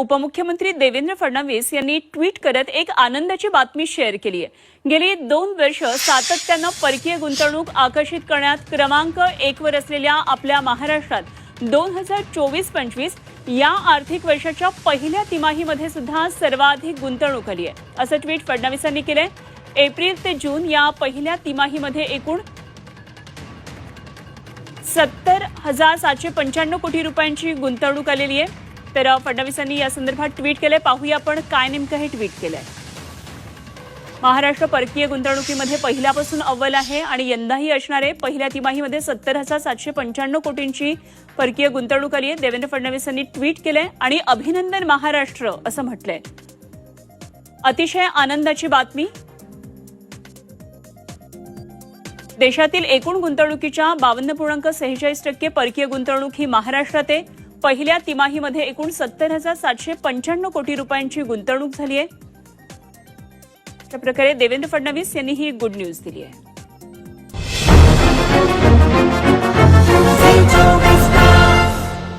उपमुख्यमंत्री देवेंद्र फडणवीस यांनी ट्विट करत एक आनंदाची बातमी शेअर केली आहे गेली दोन वर्ष सातत्यानं परकीय गुंतवणूक आकर्षित करण्यात क्रमांक एकवर असलेल्या आपल्या महाराष्ट्रात दोन हजार चोवीस पंचवीस या आर्थिक वर्षाच्या पहिल्या तिमाहीमध्ये सुद्धा सर्वाधिक गुंतवणूक आली आहे. असं ट्विट फडणवीसांनी केलंय. एप्रिल ते जून या पहिल्या तिमाहीमध्ये एकूण सत्तर हजार सातशे पंच्याण्णव कोटी रुपयांची गुंतवणूक आलेली आहे. तर फडणवीसांनी या संदर्भात ट्विट केलंय. पाहूया आपण काय नेमकं हे ट्विट केलंय. महाराष्ट्र परकीय गुंतवणुकीमध्ये पहिल्यापासून अव्वल आहे आणि यंदाही असणारे पहिल्या तिमाहीमध्ये सत्तर हजार सातशे पंच्याण्णव कोटींची परकीय गुंतवणूक आली आहे. देवेंद्र फडणवीस यांनी ट्विट केलंय आणि अभिनंदन महाराष्ट्र असं म्हटलंय. अतिशय आनंदाची बातमी. देशातील एकूण गुंतवणुकीच्या बावन्न पूर्णांक सेहेचाळीस टक्के परकीय गुंतवणूक ही महाराष्ट्रात आहे. पहिल्या तिमाहीमध्ये एकूण सत्तर हजार सातशे पंच्याण्णव कोटी रुपयांची गुंतवणूक झाली आहे. अशा प्रकारे देवेंद्र फडणवीस यांनी ही गुड न्यूज दिली आहे.